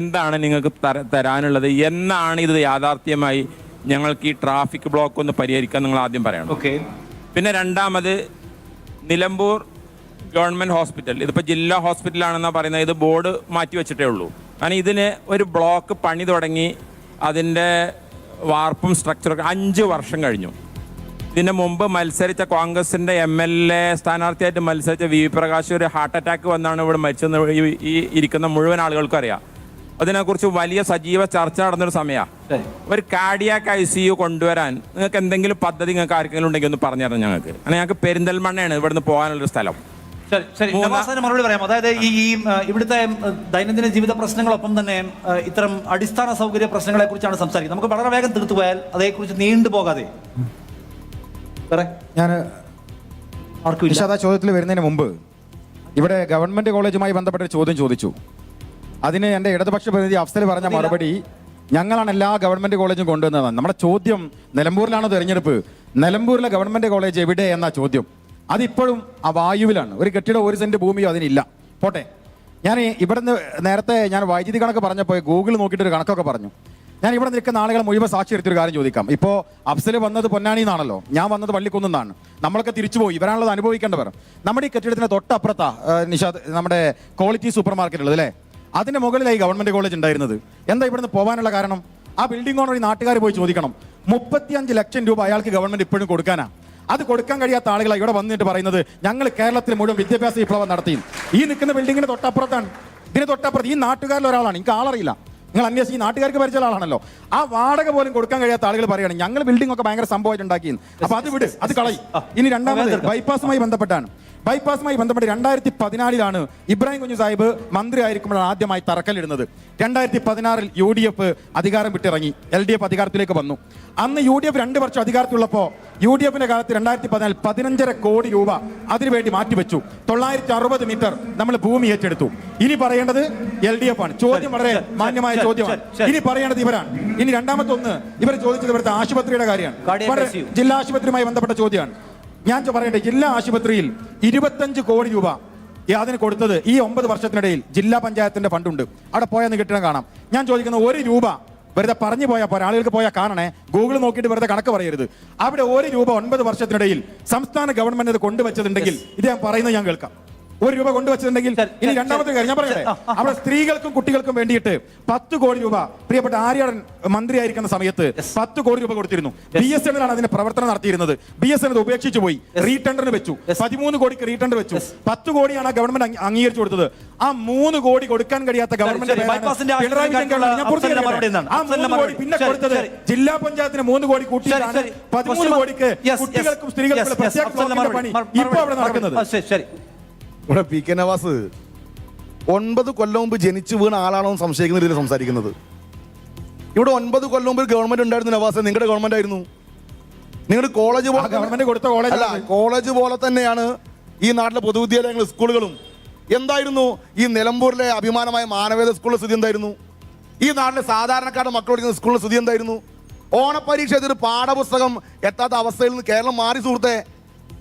എന്താണ് നിങ്ങൾക്ക് തര- തരാനുള്ളത്? എന്നാണ് ഇത് യാഥാർത്ഥ്യമായി ഞങ്ങൾക്ക് ഈ ട്രാഫിക് ബ്ലോക്ക് ഒന്ന് പരിഹരിക്കാൻ നിങ്ങൾ ആദ്യം പറയണം. ഓക്കെ. പിന്നെ രണ്ടാമത് നിലമ്പൂർ ഗവൺമെന്റ് ഹോസ്പിറ്റൽ. ഇതിപ്പോൾ ജില്ലാ ഹോസ്പിറ്റലാണെന്നാണ് പറയുന്നത്. ഇത് ബോർഡ് മാറ്റി വെച്ചിട്ടേ ഉള്ളൂ. കാരണം ഇതിന് ഒരു ബ്ലോക്ക് പണി തുടങ്ങി അതിന്റെ വാർപ്പും സ്ട്രക്ചറൊക്കെ അഞ്ച് വർഷം കഴിഞ്ഞു. ഇതിന് മുമ്പ് മത്സരിച്ച കോൺഗ്രസിന്റെ എം എൽ എ സ്ഥാനാർത്ഥിയായിട്ട് മത്സരിച്ച വി പ്രകാശ് ഒരു ഹാർട്ട് അറ്റാക്ക് വന്നാണ് ഇവിടെ മരിച്ചെന്ന് ഈ ഇരിക്കുന്ന മുഴുവൻ ആളുകൾക്കും അറിയാം. അതിനെക്കുറിച്ച് വലിയ സജീവ ചർച്ച നടന്നൊരു സമയമാണ്. ഒരു കാർഡിയാക്ക് ഐ സി യു കൊണ്ടുവരാൻ നിങ്ങൾക്ക് എന്തെങ്കിലും പദ്ധതി നിങ്ങൾക്ക് ആർക്കെങ്കിലും ഉണ്ടെങ്കിൽ ഒന്ന് പറഞ്ഞു തരണം ഞങ്ങൾക്ക്. അങ്ങനെ ഞങ്ങൾക്ക് പെരിന്തൽമണ്ണയാണ് ഇവിടുന്ന് പോകാനുള്ളൊരു സ്ഥലം. ശരി മറുപടി പറയാം അതായത് ഈ ഇവിടുത്തെ ദൈനംദിന ജീവിത പ്രശ്നങ്ങളൊപ്പം തന്നെ ഇത്തരം അടിസ്ഥാന സൗകര്യ പ്രശ്നങ്ങളെ കുറിച്ചാണ് സംസാരിക്കുന്നത്. നമുക്ക് വളരെ വേഗം തീർത്തു പോയാൽ അതേക്കുറിച്ച് നീണ്ടു പോകാതെ. ഞാൻ ആർക്കും ചോദ്യത്തിൽ വരുന്നതിന് മുമ്പ് ഇവിടെ ഗവൺമെന്റ് കോളേജുമായി ബന്ധപ്പെട്ട ചോദ്യം ചോദിച്ചു. അതിന് എന്റെ ഇടതുപക്ഷ പ്രതിനിധി അഫ്സൽ പറഞ്ഞ മറുപടി ഞങ്ങളാണ് എല്ലാ ഗവൺമെന്റ് കോളേജും കൊണ്ടുവന്നത് നമ്മുടെ ചോദ്യം നിലമ്പൂരിലാണ് തെരഞ്ഞെടുപ്പ്? നിലമ്പൂരിലെ ഗവൺമെന്റ് കോളേജ് എവിടെ എന്ന ചോദ്യം. അതിപ്പോഴും ആ വായുവിലാണ്. ഒരു കെട്ടിടം ഒരു സെന്റ് ഭൂമിയോ അതിനില്ല. പോട്ടെ. ഞാൻ ഇവിടുന്ന് നേരത്തെ ഞാൻ വൈദ്യുതി കണക്ക് പറഞ്ഞപ്പോൾ ഗൂഗിൾ നോക്കിയിട്ട് ഒരു കണക്കൊക്കെ പറഞ്ഞു. ഞാൻ ഇവിടെ നിൽക്കുന്ന ആളുകൾ മുഴുവൻ സാക്ഷി എടുത്തൊരു കാര്യം ചോദിക്കാം. ഇപ്പോൾ അഫ്സൽ വന്നത് പൊന്നാനി എന്നാണല്ലോ. ഞാൻ വന്നത് പള്ളിക്കുന്നാണ് നമ്മളൊക്കെ തിരിച്ചുപോയി. ഇവരാണുള്ളത് അനുഭവിക്കേണ്ടവർ. നമ്മുടെ ഈ കെട്ടിടത്തിന്റെ തൊട്ടപ്പുറത്താ നിഷാദ് നമ്മുടെ ക്വാളിറ്റി സൂപ്പർ മാർക്കറ്റ് ഉള്ളത് അല്ലേ? അതിന്റെ മുകളിലായി ഗവൺമെന്റ് കോളേജ് ഉണ്ടായിരുന്നത്. എന്താ ഇവിടുന്ന് പോകാനുള്ള കാരണം? ആ ബിൽഡിംഗ് ഓണർ ഈ നാട്ടുകാർ പോയി ചോദിക്കണം. മുപ്പത്തിയഞ്ച് ലക്ഷം രൂപ അയാൾക്ക് ഗവൺമെന്റ് ഇപ്പോഴും കൊടുക്കാനാ. അത് കൊടുക്കാൻ കഴിയാത്ത ആളുകളാണ് ഇവിടെ വന്നിട്ട് പറയുന്നത്. ഞങ്ങൾ കേരളത്തിൽ മുഴുവൻ വിദ്യാഭ്യാസ വിപ്ലവം നടത്തി. ഈ നിൽക്കുന്ന ബിൽഡിങ്ങിന് തൊട്ടപ്പുറത്താണ്. ഇതിന് തൊട്ടപ്പുറത്ത് ഈ നാട്ടുകാരിൽ ഒരാളാണ്. എനിക്ക് ആളറിയില്ല. നിങ്ങൾ അന്വേഷിച്ച് ഈ നാട്ടുകാർക്ക് പരിചയ ആളാണല്ലോ. ആ വാടക പോലും കൊടുക്കാൻ കഴിയാത്ത ആളുകൾ പറയുകയാണ് ഞങ്ങൾ ബിൽഡിംഗ് ഒക്കെ ഭയങ്കര സംഭവമായിട്ട് ഉണ്ടാക്കി അപ്പൊ അത് വിട് അത് കളയും. ഇനി രണ്ടാമത് ബൈപ്പാസുമായി ബന്ധപ്പെട്ടാണ്. ബൈപ്പാസുമായി ബന്ധപ്പെട്ട് രണ്ടായിരത്തി പതിനാലിലാണ് ഇബ്രാഹിം കുഞ്ഞു സാഹിബ് മന്ത്രി ആയിരിക്കുമ്പോഴാണ് ആദ്യമായി തറക്കല്ലിടുന്നത്. രണ്ടായിരത്തി പതിനാറിൽ യു ഡി എഫ് അധികാരം വിട്ടിറങ്ങി. എൽ ഡി എഫ് അധികാരത്തിലേക്ക് വന്നു. അന്ന് യു ഡി എഫ് രണ്ട് വർഷം അധികാരത്തിലുള്ളപ്പോൾ യു ഡി എഫിന്റെ കാലത്ത് രണ്ടായിരത്തി പതിനാല് പതിനഞ്ചര കോടി രൂപ അതിനുവേണ്ടി മാറ്റിവെച്ചു. തൊള്ളായിരത്തി അറുപത് മീറ്റർ നമ്മൾ ഭൂമി ഏറ്റെടുത്തു. ഇനി പറയേണ്ടത് എൽ ഡി എഫ് ആണ്. ചോദ്യം വളരെ മാന്യമായ ചോദ്യമാണ്. ഇനി പറയേണ്ടത് ഇവരാണ്. ഇനി രണ്ടാമത്തെ ഒന്ന് ഇവർ ചോദിച്ചത് ഇവിടുത്തെ ആശുപത്രിയുടെ കാര്യമാണ്. ജില്ലാ ആശുപത്രിയുമായി ബന്ധപ്പെട്ട ചോദ്യമാണ്. ഞാൻ പറയട്ടെ ജില്ലാ ആശുപത്രിയിൽ ഇരുപത്തഞ്ച് കോടി രൂപ അതിന് കൊടുത്തത് ഈ ഒമ്പത് വർഷത്തിനിടയിൽ ജില്ലാ പഞ്ചായത്തിന്റെ ഫണ്ടുണ്ട്. അവിടെ പോയാന്ന് കിട്ടണം കാണാം. ഞാൻ ചോദിക്കുന്ന ഒരു രൂപ വെറുതെ പറഞ്ഞു പോയാൽ പോരാ ആളുകൾക്ക് പോയാൽ കാണണേ? ഗൂഗിൾ നോക്കിയിട്ട് വെറുതെ കണക്ക് പറയരുത്. അവിടെ ഒരു രൂപ ഒൻപത് വർഷത്തിനിടയിൽ സംസ്ഥാന ഗവൺമെന്റ് അത് കൊണ്ടുവച്ചതുണ്ടെങ്കിൽ ഇത് ഞാൻ പറയുന്നത് ഞാൻ കേൾക്കാം. ഒരു രൂപ കൊണ്ടുവച്ചിട്ടുണ്ടെങ്കിൽ ഇനി രണ്ടാമത്തെ കാര്യം ഞാൻ പറയട്ടെ? അവിടെ സ്ത്രീകൾക്കും കുട്ടികൾക്കും വേണ്ടിയിട്ട് പത്ത് കോടി രൂപ പ്രിയപ്പെട്ട ആര്യാടൻ മന്ത്രിയായിരിക്കുന്ന സമയത്ത് പത്ത് കോടി രൂപ കൊടുത്തിരുന്നു. ബി എസ് എൻ ആണ് അതിന്റെ പ്രവർത്തനം നടത്തിയിരുന്നത്. ബി എസ് എൻ അത് ഉപേക്ഷിച്ചു പോയി റീടെൻഡറിന് വെച്ചു. പതിമൂന്ന് കോടിക്ക് റീടെൻഡർ വെച്ചു. പത്ത് കോടിയാണ് ആ ഗവൺമെന്റ് അംഗീ- അംഗീകരിച്ചു കൊടുത്തത്. ആ മൂന്ന് കോടി കൊടുക്കാൻ കഴിയാത്ത ഗവൺമെന്റ് പിന്നെ കൊടുത്തത് ജില്ലാ പഞ്ചായത്തിന് മൂന്ന് കോടി കൂട്ടി. പതിമൂന്ന് കോടിക്ക്. കുട്ടികൾക്കും സ്ത്രീകൾക്കും ഇപ്പൊ അവിടെ നടക്കുന്നത്. ഇവിടെ പി കെ നവാസ് ഒൻപത് കൊല്ലം മുമ്പ് ജനിച്ചു വീണ ആളാണോ എന്ന് സംശയിക്കുന്ന രീതിയിൽ സംസാരിക്കുന്നത്. ഇവിടെ ഒൻപത് കൊല്ലം മുമ്പ് ഗവൺമെന്റ് ഉണ്ടായിരുന്നു നവാസ്. നിങ്ങളുടെ ഗവൺമെന്റ് ആയിരുന്നു. നിങ്ങളുടെ കോളേജ് ഗവൺമെന്റ് കൊടുത്ത കോളേജ് അല്ല കോളേജ് പോലെ തന്നെയാണ് ഈ നാട്ടിലെ പൊതുവിദ്യാലയങ്ങളും സ്കൂളുകളും. എന്തായിരുന്നു? ഈ നിലമ്പൂരിലെ അഭിമാനമായ മാനവേദ സ്കൂളിലെ സ്ഥിതി എന്തായിരുന്നു? ഈ നാട്ടിലെ സാധാരണക്കാരുടെ മക്കൾ പഠിക്കുന്ന സ്കൂളിലെ സ്ഥിതി എന്തായിരുന്നു? ഓണപരീക്ഷ എതിർ പാഠപുസ്തകം എത്താത്ത അവസ്ഥയിൽ നിന്ന് കേരളം മാറി സുഹൃത്തെ.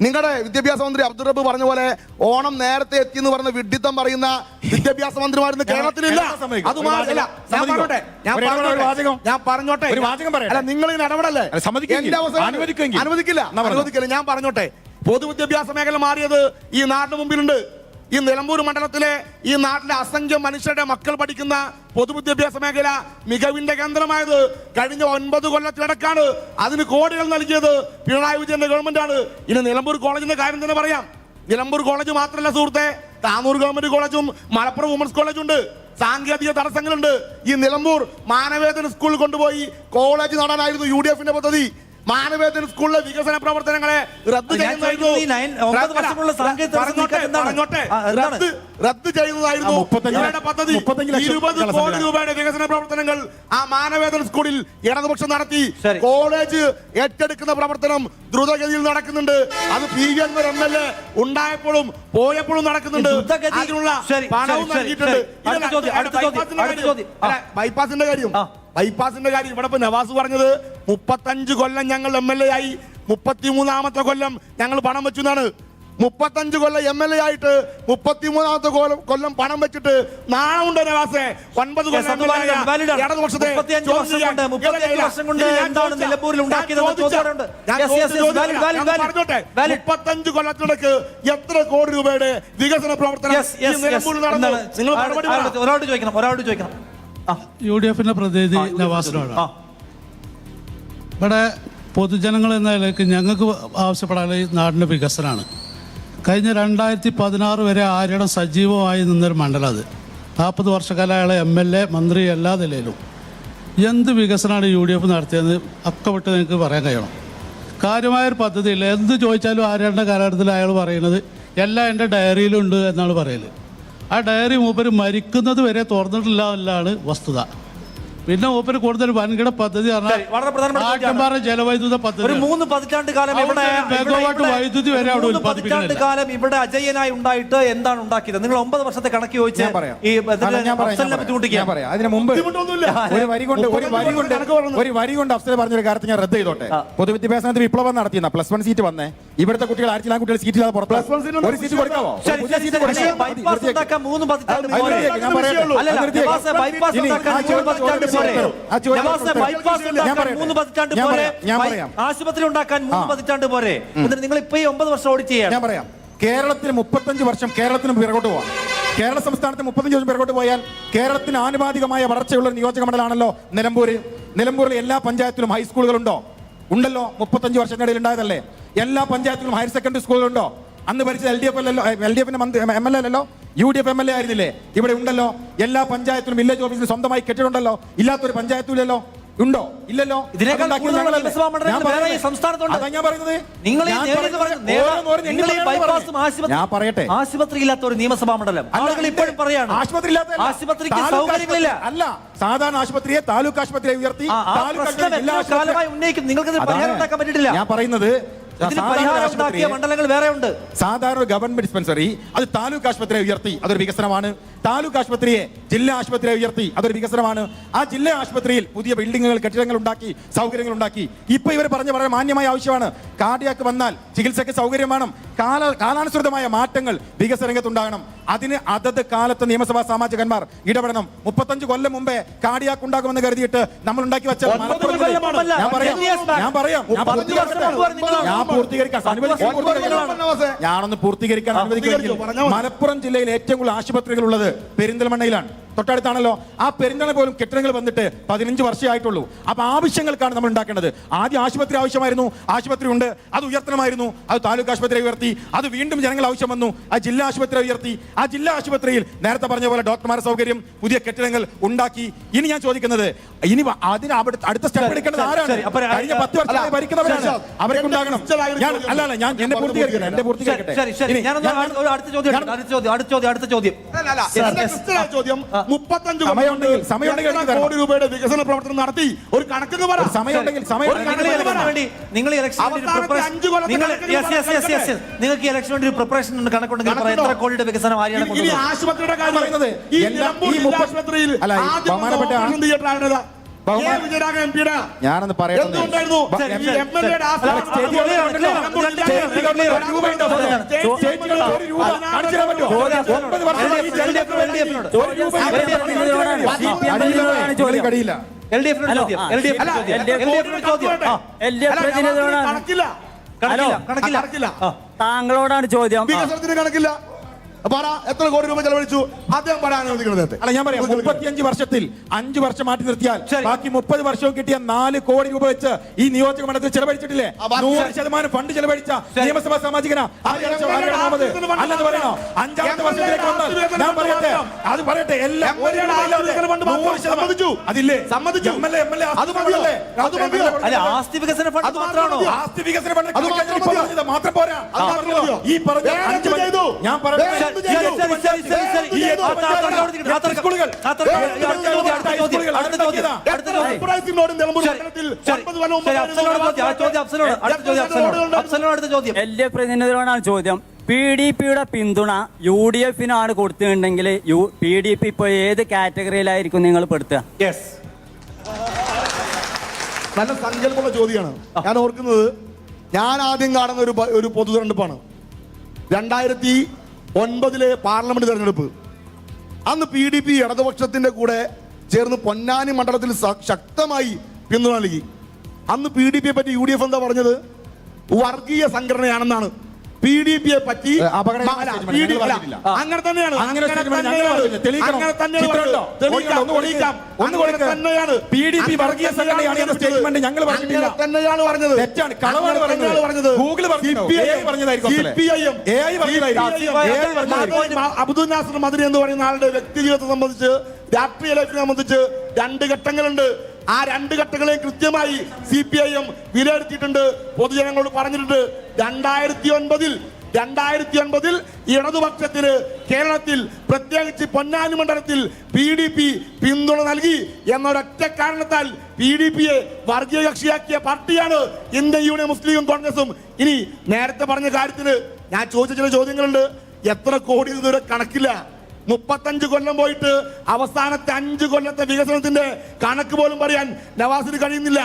നിങ്ങളുടെ വിദ്യാഭ്യാസ മന്ത്രി അബ്ദുൾ റബ്ബ് പറഞ്ഞ പോലെ ഓണം നേരത്തെ എത്തി എന്ന് പറഞ്ഞ വിഡിത്തം പറയുന്ന വിദ്യാഭ്യാസ മന്ത്രിമാരുന്ന് കേരളത്തിലില്ല. ഞാൻ സമ്മതിക്കും. അത് ഞാൻ പറഞ്ഞോട്ടെ. അല്ല നിങ്ങൾ ഇടപെടല്ലേ. അനുവദിക്കില്ല. അനുവദിക്കില്ല. ഞാൻ പറഞ്ഞോട്ടെ. പൊതുവിദ്യാഭ്യാസ മേഖല മാറിയത് ഈ നാടിന് മുമ്പിലുണ്ട്. ഈ നിലമ്പൂർ മണ്ഡലത്തിലെ ഈ നാട്ടിലെ അസംഖ്യം മനുഷ്യരുടെ മക്കൾ പഠിക്കുന്ന പൊതുവിദ്യാഭ്യാസ മേഖല മികവിന്റെ കേന്ദ്രമായത് കഴിഞ്ഞ ഒൻപത് കൊല്ലത്തിലടക്കാണ് അതിന് കോടികൾ നൽകിയത് പിണറായി വിജയന്റെ ഗവൺമെന്റ് ആണ്. ഇനി നിലമ്പൂർ കോളേജിന്റെ കാര്യം തന്നെ പറയാം. നിലമ്പൂർ കോളേജ് മാത്രമല്ല സുഹൃത്തെ താനൂർ ഗവൺമെന്റ് കോളേജും മലപ്പുറം വുമൻസ് കോളേജും ഉണ്ട്. സാങ്കേതിക തടസ്സങ്ങളുണ്ട്. ഈ നിലമ്പൂർ മാനവേദന സ്കൂളിൽ കൊണ്ടുപോയി കോളേജ് നടാനായിരുന്നു യു ഡി എഫിന്റെ പദ്ധതി. മാനവേദന സ്കൂളിലെ വികസന പ്രവർത്തനങ്ങളെ റദ്ദ്? റദ്ദ് ചെയ്യുന്നതായിരുന്നു ഇവരുടെ പദ്ധതി. ലക്ഷം ഇരുപത് കോടി രൂപയുടെ വികസന പ്രവർത്തനങ്ങൾ ആ മാനവേദന സ്കൂളിൽ ഇടതുപക്ഷം നടത്തി. കോളേജ് ഏറ്റെടുക്കുന്ന പ്രവർത്തനം ദ്രുതഗതിയിൽ നടക്കുന്നുണ്ട്. അത് പി വി എന്നൊരു എം എൽ എ ഉണ്ടായപ്പോഴും പോയപ്പോഴും നടക്കുന്നുണ്ട്. അതിനുള്ള പണവും നൽകിയിട്ടുണ്ട്. അടുത്ത ചോദ്യം, അടുത്ത ചോദ്യം, ബൈപ്പാസിന്റെ കാര്യം. ബൈപ്പാസിന്റെ കാര്യം. ഇവിടെ ഇപ്പൊ നവാസ് പറഞ്ഞത് മുപ്പത്തഞ്ച് കൊല്ലം ഞങ്ങൾ എം എൽ എ ആയി. മുപ്പത്തിമൂന്നാമത്തെ കൊല്ലം ഞങ്ങൾ പണം വെച്ചു എന്നാണ് മുപ്പത്തഞ്ച് കൊല്ലം എം എൽ എ ആയിട്ട് മുപ്പത്തിമൂന്നാമത്തെ കൊല്ലം കൊല്ലം പണം വെച്ചിട്ട് നാണമുണ്ട് നവാസെ. ഒൻപത് കൊല്ലം അത് valid ആണ്, valid ആണ്. ഇടതുപക്ഷത്തെ 35 വർഷം കൊണ്ട്, 35 വർഷം കൊണ്ട് എന്താണ് നിലമ്പൂരിൽ ഉണ്ടാക്കിയതെന്ന് ചോദ്യമുണ്ട്. Yes, yes, yes, valid, valid, valid. Valid. മുപ്പത്തഞ്ച് കൊല്ലത്തിനിടക്ക് എത്ര കോടി രൂപയുടെ വികസന പ്രവർത്തനം. ഒരാളോട് ചോദിക്കണം? ഒരാളോട് ചോദിക്കണം. യു ഡി എഫിന്റെ പ്രതിനിധി നവാസിനോട് ഇവിടെ പൊതുജനങ്ങൾ എന്ന നിലയ്ക്ക് ഞങ്ങൾക്ക് ആവശ്യപ്പെടാൻ ഈ നാടിന്റെ വികസനമാണ് കഴിഞ്ഞ രണ്ടായിരത്തി പതിനാറ് വരെ ആരുടെ സജീവമായി നിന്നൊരു മണ്ഡലം അത്. നാൽപ്പത് വർഷക്കാലം എം എൽ എ മന്ത്രി എല്ലാ നിലയിലും. എന്ത് വികസനമാണ് യു ഡി എഫ് നടത്തിയതെന്ന് ഒക്കെ വിട്ട് നിങ്ങൾക്ക് പറയാൻ കഴിയണം. കാര്യമായൊരു പദ്ധതിയില്ല. എന്ത് ചോദിച്ചാലും ആരുടെ കാലഘട്ടത്തിൽ അയാൾ പറയുന്നത് എല്ലാം എന്റെ ഡയറിയിലുണ്ട് എന്നാണ് പറയൽ. ആ ഡയറി മൂപ്പര് മരിക്കുന്നത് വരെ തുറന്നിട്ടില്ല എന്നതാണ് വസ്തുത. പിന്നെ മൂപ്പര് കൂടുതൽ വൻകിട പദ്ധതി ശരി, വളരെ പ്രധാനപ്പെട്ട. ആറ്റമ്പാറ ജലവൈദ്യുത പദ്ധതി. ഒരു മൂന്ന് പതിറ്റാണ്ട് കാലം ഇവിടെ അവിടെ മെഗാവാട്ട് ഇവിടെ- വൈദ്യുതി വരെ അവിടെ മൂന്ന് ഉൽപ്പാദിപ്പിക്കുന്നില്ല. പതിറ്റാണ്ട് കാലം ഇവിടെ അജയ്യനായി ഉണ്ടായിട്ട് എന്താണ് ഉണ്ടാക്കിയത്? നിങ്ങൾ ഒമ്പത് വർഷത്തെ കണക്ക് ചോദിച്ച് ഞാൻ പറയാം. ഈ അല്ല, ഞാൻ പറയാം, ഞാൻ ബുദ്ധിമുട്ടിക്കുക പറയാം. അതിന് മുമ്പ് ഒരു വരി കൊണ്ട് ഒരു വരി കൊണ്ട് ഒരു വരി കൊണ്ട് അഫ്സൽ പറഞ്ഞൊരു കാര്യത്തിൽ ഞാൻ റദ്ദ് ചെയ്തോട്ടെ. പൊതുവിദ്യാഭ്യാസത്തിൽ വിപ്ലവം നടത്തിയെന്ന. പ്ലസ് വൺ സീറ്റ് വന്നേ. ഇവിടുത്തെ കുട്ടികൾ ആയിരത്തി കുട്ടികൾ പുറത്ത്. ഒരു സീറ്റ് നിർത്തിയേക്ക്. ഉണ്ടാക്കാൻ പോരെ. ആശുപത്രി ഉണ്ടാക്കാൻ മൂന്ന് പതിറ്റാണ്ട് എന്നിട്ട് നിങ്ങൾ ഇപ്പൊ ഈ ഒമ്പത് വർഷം ഓടി ചെയ്യാം ഞാൻ പറയാം. കേരളത്തിൽ മുപ്പത്തഞ്ച് വർഷം കേരളത്തിന് പിറകോട്ട് പോവാം. കേരള സംസ്ഥാനത്ത് മുപ്പത്തഞ്ച് വർഷം പിറകോട്ട് പോയാൽ കേരളത്തിന് ആനുപാതികമായ വളർച്ചയുള്ള നിയോജക മണ്ഡലമാണല്ലോ നിലമ്പൂര്. നിലമ്പൂരിലെ എല്ലാ പഞ്ചായത്തിലും ഹൈസ്കൂളുകളുണ്ടോ ഉണ്ടല്ലോ മുപ്പത്തഞ്ച് വർഷത്തിനിടയിൽ ഉണ്ടായതല്ലേ? എല്ലാ പഞ്ചായത്തിലും ഹയർ സെക്കൻഡറി സ്കൂളുകളുണ്ടോ? അന്ന് ഭരിച്ചത് എൽ ഡി എഫ് അല്ലല്ലോ എൽ ഡി എഫിന്റെ മന്ത്രി എം എൽ എ അല്ലല്ലോ? U D F M L A ആയിരുന്നില്ലേ? ഇവിടെ ഉണ്ടല്ലോ എല്ലാ പഞ്ചായത്തിലും വില്ലേജ് ഓഫീസിൽ സ്വന്തമായി കെട്ടിടമുണ്ടല്ലോ? ഇല്ലാത്തൊരു പഞ്ചായത്തും ഇല്ലല്ലോ ഉണ്ടോ? ഇല്ലല്ലോ. ഇതിനേക്കാൾ കൂടുതലുള്ള നിയമസഭാ മണ്ഡലങ്ങൾ ഞാൻ വേറെ ഈ പറയട്ടെ. സംസ്ഥാനത്തുണ്ട്. ഞാൻ പറയുന്നത്. നിങ്ങൾ ഈ ഞാൻ നേരിട്ട് പറയുന്നത് പറയുന്ന നേതാ- ഓരോന്നോരോന്ന് നിങ്ങൾ ഈ ബൈപ്പാസും ആശുപത്രി ഞാൻ പറയട്ടെ. ആശുപത്രി ഇല്ലാത്ത ഒരു നിയമസഭാ മണ്ഡലം. ആളുകൾ ഇപ്പോഴും പറയാണ്. ആശുപത്രി ഇല്ലാത്തതല്ല. ആശുപത്രിക്ക് താലൂക്ക് സൗകര്യങ്ങളില്ല. ആശുപത്രി- അല്ല സാധാരണ ആശുപത്രിയെ താലൂക്ക് ആശുപത്രിയെ ഉയർത്തി. ആ, ആ താലൂക്ക് പ്രശ്നം ജില്ലാ കാലമായി ഉന്നയിക്കും നിങ്ങൾക്ക് പരിഹാരം ഉണ്ടാക്കാൻ പറ്റിയിട്ടില്ല. ഞാൻ പറയുന്നത് ഇതിന് പരിഹാരം ഉണ്ടാക്കിയ മണ്ഡലങ്ങൾ വേറെ ഉണ്ട്. സാധാരണ ഗവൺമെന്റ് ഡിസ്പെൻസറി അത് താലൂക്ക് ആശുപത്രിയെ ഉയർത്തി അതൊരു വികസനമാണ്. താലൂക്ക് ആശുപത്രിയെ ജില്ലാ ആശുപത്രിയെ ഉയർത്തി അതൊരു വികസനമാണ്. ആ ജില്ലാ ആശുപത്രിയിൽ പുതിയ ബിൽഡിങ്ങുകൾ കെട്ടിടങ്ങൾ ഉണ്ടാക്കി സൗകര്യങ്ങൾ ഉണ്ടാക്കി. ഇപ്പൊ ഇവർ പറഞ്ഞ വളരെ മാന്യമായ ആവശ്യമാണ്. കാർഡിയാക്ക് വന്നാൽ ചികിത്സയ്ക്ക് സൗകര്യം വേണം. കാല കാലാനുസൃതമായ മാറ്റങ്ങൾ വികസന രംഗത്ത് ഉണ്ടാകണം അതിന് അതത് കാലത്ത് നിയമസഭാ സാമാജികന്മാർ ഇടപെടണം. മുപ്പത്തഞ്ച് കൊല്ലം മുമ്പേ കാർഡിയാക്ക് ഉണ്ടാകുമെന്ന് കരുതിയിട്ട് നമ്മൾ ഉണ്ടാക്കി വെച്ച ഒൻപത് മലപ്പുറം കൊല്ലം മുമ്പല്ല, ഞാൻ പറയാം. 10 years back. ഞാൻ പറയാം ഞാൻ പൂർത്തീകരിക്കാൻ. ഞാനൊന്ന് പൂർത്തീകരിക്കാൻ അനുവദിക്കുന്നു മലപ്പുറം ജില്ലയിൽ ഏറ്റവും കൂടുതൽ ആശുപത്രികൾ ഉള്ളത് പെരിന്തൽമണ്ണയിലാണ്. തൊട്ടടുത്താണല്ലോ. ആ പെരിന്തണ പോലും കെട്ടിടങ്ങൾ വന്നിട്ട് പതിനഞ്ച് വർഷമായിട്ടുള്ളൂ. അപ്പൊ ആവശ്യങ്ങൾക്കാണ് നമ്മൾ ഉണ്ടാക്കേണ്ടത്. ആദ്യം ആശുപത്രി ആവശ്യമായിരുന്നു. ആശുപത്രി ഉണ്ട്. അത് ഉയർത്തണമായിരുന്നു. അത് താലൂക്ക് ആശുപത്രി ഉയർത്തി. അത് വീണ്ടും ജനങ്ങൾ ആവശ്യം വന്നു. ആ ജില്ലാ ആശുപത്രി ഉയർത്തി. ആ ജില്ലാ ആശുപത്രിയിൽ നേരത്തെ പറഞ്ഞ പോലെ ഡോക്ടർമാരുടെ സൗകര്യം പുതിയ കെട്ടിടങ്ങൾ ഉണ്ടാക്കി. ഇനി ഞാൻ ചോദിക്കുന്നത് ഇനി അതിന് അവിടെ അടുത്ത സ്റ്റെപ്പ് എടുക്കേണ്ടത് ആരാണ്. കഴിഞ്ഞ പത്ത് വർഷമായി ഭരിക്കുന്നവരാണ്. അവർക്ക് ഉണ്ടാകണം ഞാൻ. അല്ല അല്ല ഞാൻ എന്റെ പൂർത്തീകരിക്കണം എന്റെ പൂർത്തീകരിക്കട്ടെ. ശരി ശരി. ഞാൻ- അടുത്ത- ചോദ്യം. അടുത്ത ചോദ്യം അടുത്ത ചോദ്യം മുപ്പത്തഞ്ച്. കോടി രൂപയുടെ വികസന പ്രവർത്തനം നടത്തി? ഒരു പറ. ഒരു സമയമുണ്ടെങ്കിൽ നിങ്ങൾ. നിങ്ങൾക്ക് ഈ ഇലക്ഷന് വേണ്ടി പ്രിപ്പറേഷൻ ഉണ്ട്. കണക്കുണ്ടെങ്കിൽ എത്ര? കോടിയുടെ വികസനം ആരെയാണ് ആശുപത്രിയുടെ കാര്യം. പറയുന്നത് ഈ ആശുപത്രിയിൽ ആദ്യം തിയേറ്റർ ഞാനൊന്ന് പറയട്ടെ? ചോദ്യം- ചോദ്യം. കഴിയില്ല എൽ ഡി എഫിനോട് ചോദ്യം. എൽ ഡി എഫിനോട് കണക്കില്ല. കണക്കില്ല. താങ്കളോടാണ് ചോദ്യം. വികസനത്തിന് കണക്കില്ല. പറ എത്ര കോടി രൂപ ചെലവഴിച്ചു? അദ്ദേഹം പറയാൻ അനുവദിക്കുന്നത് അല്ല ഞാൻ പറയാം മുപ്പത്തിയഞ്ച് വർഷത്തിൽ അഞ്ച് വർഷം മാറ്റി നിർത്തിയാൽ ബാക്കി മുപ്പത് വർഷവും കിട്ടിയ നാല് കോടി രൂപ വെച്ച് ഈ നിയോജക മണ്ഡലത്തിൽ ചെലവഴിച്ചിട്ടില്ലേ? നൂറ് ശതമാനം ഫണ്ട് ചെലവഴിച്ച നിയമസഭാ സാമാജികന അല്ലെന്ന് പറയണോ? അഞ്ചാമത്തെ വർഷത്തിലേക്ക് വന്നാൽ ഞാൻ പറയട്ടെ അത് പറയട്ടെ എല്ലാം. അതില്ലേ? സമ്മതിച്ചു. M L A M L A അത് മതിയോ? അത് മതിയോ? അല്ല ആസ്തി വികസന ഫണ്ട് മാത്രമാണോ? ആസ്തി വികസന ഫണ്ട് മാത്രം പോരാ? ഈ പറഞ്ഞ അഞ്ച്? ഞാൻ എൽ ഡി എഫ് പ്രതിനിധികളോടാണ് ചോദ്യം. പി ഡി പിയുടെ പിന്തുണ യു ഡി എഫിനാണ് കൊടുത്തിട്ടുണ്ടെങ്കിൽ യു പി ഡി പി ഇപ്പോൾ ഏത് കാറ്റഗറിയിലായിരിക്കും നിങ്ങൾ പെടുത്തുക? യെസ് നല്ല സങ്കല്പമുള്ള ചോദ്യമാണ്. ഞാൻ ഓർക്കുന്നത് ഞാൻ ആദ്യം കാണുന്ന ഒരു ഒരു പൊതു തെരഞ്ഞെടുപ്പാണ് രണ്ടായിരത്തി ഒൻപതിലെ പാർലമെന്റ് തെരഞ്ഞെടുപ്പ്. അന്ന് പി ഡി പി ഇടതുപക്ഷത്തിന്റെ കൂടെ ചേർന്ന് പൊന്നാനി മണ്ഡലത്തിൽ ശക്തമായി പിന്തുണ നൽകി. അന്ന് പി ഡി പിയെ പറ്റി യു ഡി എഫ് എന്താ പറഞ്ഞത്? വർഗീയ സംഘടനയാണെന്നാണ്. പി ഡി പിയെ പറ്റി. അങ്ങനെ തന്നെയാണ്. അങ്ങനെ തന്നെയാണ്. PDP അങ്ങനെ വർഗീയ സംഘടനയാണ് എന്ന സ്റ്റേറ്റ്മെന്റ് ഞങ്ങൾ. തന്നെയാണ് പറഞ്ഞത്. തെറ്റാണ്. കളവാണ് പറഞ്ഞത്. മ- അബ്ദുൽ നാസർ മദനി എന്ന് പറയുന്ന ആളുടെ വ്യക്തി ജീവിതത്തെ സംബന്ധിച്ച് രാഷ്ട്രീയ ലൈഫിനെ സംബന്ധിച്ച് രണ്ട് ഘട്ടങ്ങളുണ്ട്. ആ രണ്ട് ഘട്ടങ്ങളെ കൃത്യമായി സി പി ഐ എം വിലയിരുത്തിയിട്ടുണ്ട്. പൊതുജനങ്ങളോട് പറഞ്ഞിട്ടുണ്ട് രണ്ടായിരത്തി ഒൻപതിൽ രണ്ടായിരത്തി ഒൻപതിൽ ഇടതുപക്ഷത്തിന് കേരളത്തിൽ പ്രത്യേകിച്ച് പൊന്നാനി മണ്ഡലത്തിൽ പി ഡി പി പിന്തുണ നൽകി എന്നൊരൊറ്റ കാരണത്താൽ പി ഡി പിയെ വർഗീയ കക്ഷിയാക്കിയ പാർട്ടിയാണ് ഇന്ത്യൻ യൂണിയൻ മുസ്ലിം കോൺഗ്രസും. ഇനി നേരത്തെ പറഞ്ഞ കാര്യത്തിന് ഞാൻ ചോദിച്ച ചില ചോദ്യങ്ങളുണ്ട്. എത്ര കോടി ഇതുവരെ കണക്കില്ല. മുപ്പത്തഞ്ച് കൊല്ലം പോയിട്ട് അവസാനത്തെ അഞ്ച് കൊല്ലത്തെ വികസനത്തിന്റെ കണക്ക് പോലും പറയാൻ നവാസിന് കഴിയുന്നില്ല.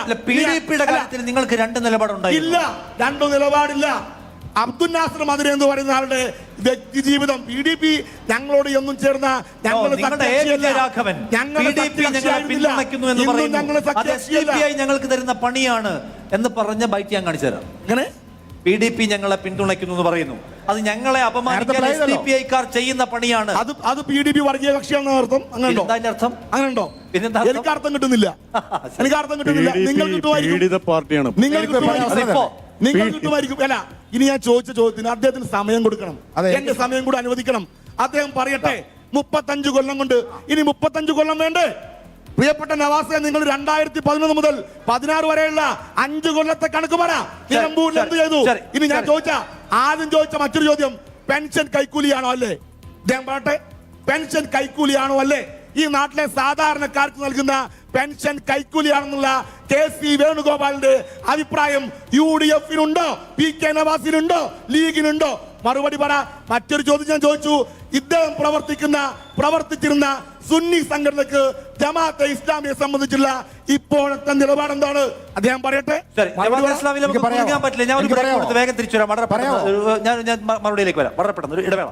നിങ്ങൾക്ക് രണ്ട് നിലപാടുണ്ടായി ഇല്ല രണ്ടു നിലപാടില്ല. അബ്ദുൽ നാസർ മധുര എന്ന് പറയുന്ന ആളുടെ വ്യക്തി ജീവിതം. പി ഡി പി ഞങ്ങളോട് എന്നും ചേർന്ന ഞങ്ങൾ ഞങ്ങൾക്ക് തരുന്ന പണിയാണ് എന്ന് പറഞ്ഞ ബൈറ്റ് ഞാൻ കാണിച്ചു തരാം. അങ്ങനെ പി ഡി പി ഞങ്ങളെ പിന്തുണയ്ക്കുന്നു എന്ന് പറയുന്നു. അത് ഞങ്ങളെ അപമാനിക്കാൻ എസ് ഡി പി ഐക്കാർ ചെയ്യുന്ന പണിയാണ്. അത് അത് പി ഡി പി വർഗീയ കക്ഷിയാണെന്ന് അർത്ഥം. അങ്ങനെ ഉണ്ടോ അതിന്റെ അർത്ഥം? അങ്ങനെണ്ടോ പിന്നെന്താ എനിക്ക് അർത്ഥം കിട്ടുന്നില്ല. എനിക്ക് അർത്ഥം കിട്ടുന്നില്ല. നിങ്ങൾ കിട്ടുമായിരിക്കും. പീഡിത പാർട്ടിയാണ്. നിങ്ങൾ അതിപ്പോ നിങ്ങൾ കിട്ടുമായിരിക്കും. അല്ല ഇനി ഞാൻ ചോദിച്ച ചോദ്യത്തിന് അദ്ദേഹത്തിന് സമയം കൊടുക്കണം. അതെ. എന്റെ സമയം കൂടി അനുവദിക്കണം. അദ്ദേഹം പറയട്ടെ മുപ്പത്തഞ്ച് കൊല്ലം കൊണ്ട് ഇനി മുപ്പത്തഞ്ച് കൊല്ലം വേണ്ടേ? പ്രിയപ്പെട്ട നവാസെ നിങ്ങൾ രണ്ടായിരത്തി പതിനൊന്ന് മുതൽ പതിനാറ് വരെയുള്ള അഞ്ചു കൊല്ലത്തെ കണക്ക് പറ. നിലമ്പൂരിൽ എന്ത് ചെയ്തു? ഇനി ഞാൻ. ചോദിച്ച ആദ്യം ചോദിച്ച മറ്റൊരു ചോദ്യം പെൻഷൻ കൈക്കൂലിയാണോ അല്ലേ? ഞാൻ പറട്ടെ പെൻഷൻ കൈക്കൂലിയാണോ അല്ലേ? ഈ നാട്ടിലെ സാധാരണക്കാർക്ക് നൽകുന്ന പെൻഷൻ കൈക്കൂലിയാണെന്നുള്ള കെ സി വേണുഗോപാലിന്റെ അഭിപ്രായം യു ഡി എഫിനുണ്ടോ? പി കെ നവാസിനുണ്ടോ? ലീഗിനുണ്ടോ? മറുപടി പറ. മറ്റൊരു ചോദ്യം ഞാൻ ചോദിച്ചു. ഇദ്ദേഹം പ്രവർത്തിക്കുന്ന പ്രവർത്തിച്ചിരുന്ന സുന്നി സംഘടനക്ക് ജമാഅത്തെ ഇസ്ലാമിയെ സംബന്ധിച്ചുള്ള ഇപ്പോഴത്തെ നിലപാട് എന്താണ് അദ്ദേഹം പറയട്ടെ. ശരി മറുപടി ജമാഅത്തെ ഇസ്ലാമിൽ നമുക്ക് എനിക്ക് പറ്റില്ല. ഞാൻ ഒരു ബ്രേക്ക് കൊടുത്ത് വേഗം തിരിച്ചു വരാം. വളരെ ഞാൻ മറുപടിയിലേക്ക് വരാം. വളരെ പെട്ടെന്ന്. ഒരു ഇടവേള.